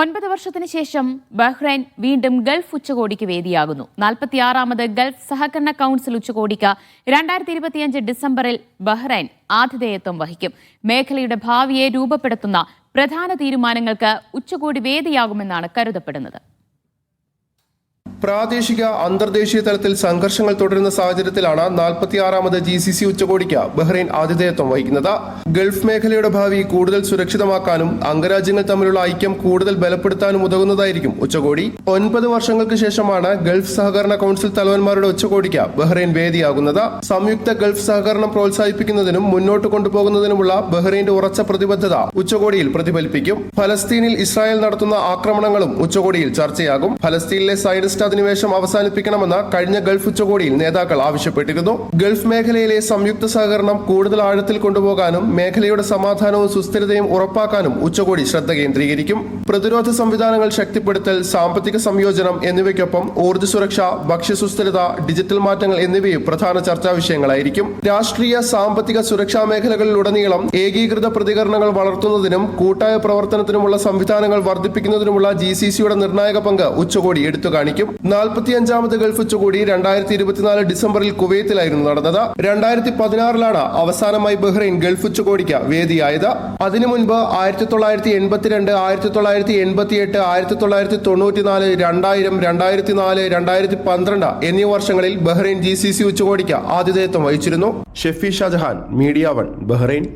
ഒൻപത് വർഷത്തിന് ശേഷം ബഹ്റൈൻ വീണ്ടും ഗൾഫ് ഉച്ചകോടിക്ക് വേദിയാകുന്നു. നാൽപ്പത്തിയാറാമത് ഗൾഫ് സഹകരണ കൗൺസിൽ ഉച്ചകോടിക്ക് രണ്ടായിരത്തി ഇരുപത്തിയഞ്ച് ഡിസംബറിൽ ബഹ്റൈൻ ആതിഥേയത്വം വഹിക്കും. മേഖലയുടെ ഭാവിയെ രൂപപ്പെടുത്തുന്ന പ്രധാന തീരുമാനങ്ങൾക്ക് ഉച്ചകോടി വേദിയാകുമെന്നാണ് കരുതപ്പെടുന്നത്. പ്രാദേശിക അന്തർദേശീയ തലത്തിൽ സംഘർഷങ്ങൾ തുടരുന്ന സാഹചര്യത്തിലാണ് നാൽപ്പത്തിയാറാമത് ജി സി സി ഉച്ചകോടിക്ക് ബഹ്റൈൻ ആതിഥേയത്വം വഹിക്കുന്നത്. ഗൾഫ് മേഖലയുടെ ഭാവി കൂടുതൽ സുരക്ഷിതമാക്കാനും അംഗരാജ്യങ്ങൾ തമ്മിലുള്ള ഐക്യം കൂടുതൽ ബലപ്പെടുത്താനും ഉതകുന്നതായിരിക്കും ഉച്ചകോടി. ഒൻപത് വർഷങ്ങൾക്ക് ശേഷമാണ് ഗൾഫ് സഹകരണ കൗൺസിൽ തലവന്മാരുടെ ഉച്ചകോടിക്ക് ബഹ്റൈൻ വേദിയാകുന്നത്. സംയുക്ത ഗൾഫ് സഹകരണം പ്രോത്സാഹിപ്പിക്കുന്നതിനും മുന്നോട്ട് കൊണ്ടുപോകുന്നതിനുമുള്ള ബഹ്റൈന്റെ ഉറച്ച പ്രതിബദ്ധത ഉച്ചകോടിയിൽ പ്രതിഫലിപ്പിക്കും. ഫലസ്തീനിൽ ഇസ്രായേൽ നടത്തുന്ന ആക്രമണങ്ങളും ഉച്ചകോടിയിൽ ചർച്ചയാകും. ഫലസ്തീനിലെ സൈനിസ്റ്റ് അധിനിവേശം അവസാനിപ്പിക്കണമെന്ന് കഴിഞ്ഞ ഗൾഫ് ഉച്ചകോടിയിൽ നേതാക്കൾ ആവശ്യപ്പെട്ടിരുന്നു. ഗൾഫ് മേഖലയിലെ സംയുക്ത സഹകരണം കൂടുതൽ ആഴത്തിൽ കൊണ്ടുപോകാനും മേഖലയുടെ സമാധാനവും സുസ്ഥിരതയും ഉറപ്പാക്കാനും ഉച്ചകോടി ശ്രദ്ധ കേന്ദ്രീകരിക്കും. പ്രതിരോധ സംവിധാനങ്ങൾ ശക്തിപ്പെടുത്തൽ സാമ്പത്തിക സംയോജനം എന്നിവയ്ക്കൊപ്പം ഊർജ സുരക്ഷ ഭക്ഷ്യസുസ്ഥിരത ഡിജിറ്റൽ മാറ്റങ്ങൾ എന്നിവയും പ്രധാന ചർച്ചാ വിഷയങ്ങളായിരിക്കും. രാഷ്ട്രീയ സാമ്പത്തിക സുരക്ഷാ മേഖലകളിലുടനീളം ഏകീകൃത പ്രതികരണങ്ങൾ വളർത്തുന്നതിനും കൂട്ടായ പ്രവർത്തനത്തിനുമുള്ള സംവിധാനങ്ങൾ വർദ്ധിപ്പിക്കുന്നതിനുമുള്ള ജി സി സിയുടെ നിർണായക പങ്ക് ഉച്ചകോടി എടുത്തു കാണിക്കും നാൽപ്പത്തിയഞ്ചാമത് ഗൾഫ് ഉച്ചകോടി രണ്ടായിരത്തി ഇരുപത്തിനാല് ഡിസംബറിൽ കുവൈത്തിലായിരുന്നു നടന്നത്. രണ്ടായിരത്തി പതിനാറിലാണ് അവസാനമായി ബഹ്റൈൻ ഗൾഫ് ഉച്ചകോടിക്ക് വേദിയായത്. അതിനു മുൻപ് ആയിരത്തി തൊള്ളായിരത്തി എൺപത്തിരണ്ട് ആയിരത്തി തൊള്ളായിരത്തി എൺപത്തിയെട്ട് ആയിരത്തി തൊള്ളായിരത്തി തൊണ്ണൂറ്റിനാല് രണ്ടായിരം രണ്ടായിരത്തി നാല് രണ്ടായിരത്തി പന്ത്രണ്ട് എന്നീ വർഷങ്ങളിൽ ബഹ്റൈൻ ജി സി സി ഉച്ചകോടിക്ക് ആതിഥേയത്വം വഹിച്ചിരുന്നു. Shefi Shajahan media one Bahrain.